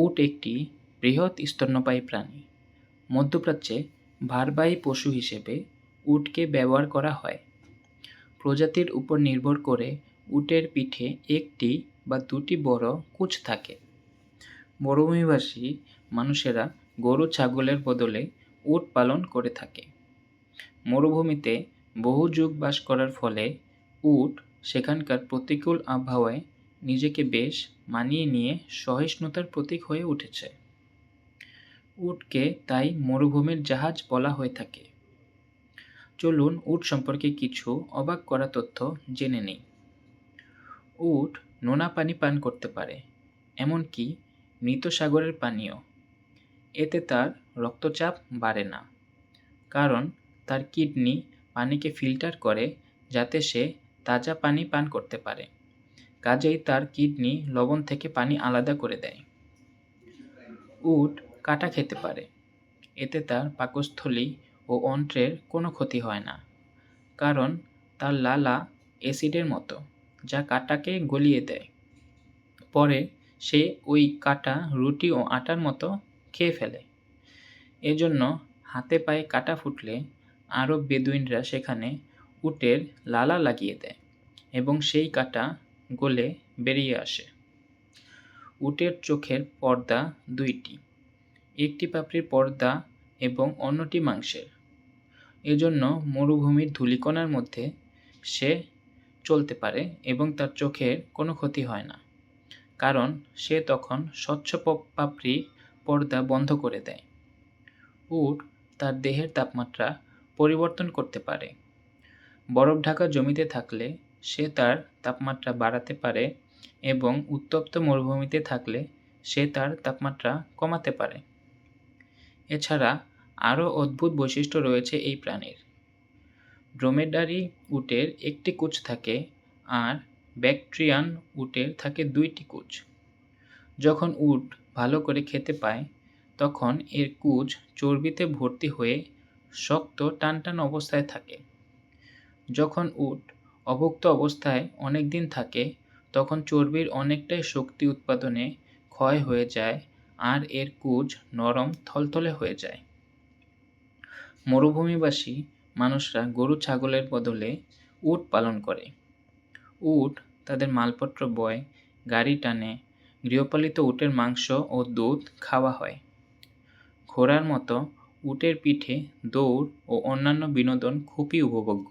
উট একটি বৃহৎ স্তন্যপায়ী প্রাণী। মধ্যপ্রাচ্যে ভারবাহী পশু হিসেবে উটকে ব্যবহার করা হয়। প্রজাতির উপর নির্ভর করে উটের পিঠে একটি বা দুটি বড় কুচ থাকে। মরুভূমিবাসী মানুষেরা গরু ছাগলের বদলে উট পালন করে থাকে। মরুভূমিতে বহু যুগ বাস করার ফলে উট সেখানকার প্রতিকূল আবহাওয়ায় নিজেকে বেশ মানিয়ে নিয়ে সহিষ্ণুতার প্রতীক হয়ে উঠেছে। উটকে তাই মরুভূমির জাহাজ বলা হয়ে থাকে। চলুন উট সম্পর্কে কিছু অবাক করা তথ্য জেনে নিই। উট নোনা পানি পান করতে পারে, এমনকি মৃত সাগরের পানিও। এতে তার রক্তচাপ বাড়ে না, কারণ তার কিডনি পানিকে ফিল্টার করে যাতে সে তাজা পানি পান করতে পারে। কাজেই তার কিডনি লবণ থেকে পানি আলাদা করে দেয়। উট কাটা খেতে পারে। এতে তার পাকস্থলী ও অন্ত্রের কোনো ক্ষতি হয় না। কারণ তার লালা অ্যাসিডের মতো, যা কাটাকে গলিয়ে দেয়। পরে সে ওই কাটা রুটি ও আটার মতো খেয়ে ফেলে। এজন্য হাতে পায়ে কাটা ফুটলে আরব বেদুইনরা সেখানে উটের লালা লাগিয়ে দেয় এবং সেই কাটা গলে বেরিয়ে আসে। উটের চোখের পর্দা দুইটি, একটি পাপড়ির পর্দা এবং অন্যটি মাংসের। এজন্য মরুভূমির ধূলিকণার মধ্যে সে চলতে পারে এবং তার চোখের কোনো ক্ষতি হয় না, কারণ সে তখন স্বচ্ছ পাপড়ি পর্দা বন্ধ করে দেয়। উট তার দেহের তাপমাত্রা পরিবর্তন করতে পারে। বরফ ঢাকা জমিতে থাকলে সে তার তাপমাত্রা বাড়াতে পারে এবং উত্তপ্ত মরুভূমিতে থাকলে সে তার তাপমাত্রা কমাতে পারে। এছাড়া আরও অদ্ভুত বৈশিষ্ট্য রয়েছে এই প্রাণীর। ড্রোমেডারি উটের একটি কুচ থাকে আর ব্যাকট্রিয়ান উটের থাকে দুইটি কুচ। যখন উট ভালো করে খেতে পায়, তখন এর কুচ চর্বিতে ভর্তি হয়ে শক্ত টানটান অবস্থায় থাকে। যখন উট অভুক্ত অবস্থায় অনেক দিন থাকে, তখন চর্বির অনেকটাই শক্তি উৎপাদনে ক্ষয় হয়ে যায় আর এর কুচ নরম থলথলে হয়ে যায়। মরুভূমিবাসী মানুষরা গরু ছাগলের বদলে উট পালন করে। উট তাদের মালপত্র বয়, গাড়ি টানে, গৃহপালিত উটের মাংস ও দুধ খাওয়া হয়। ঘোড়ার মতো উটের পিঠে দৌড় ও অন্যান্য বিনোদন খুবই উপভোগ্য।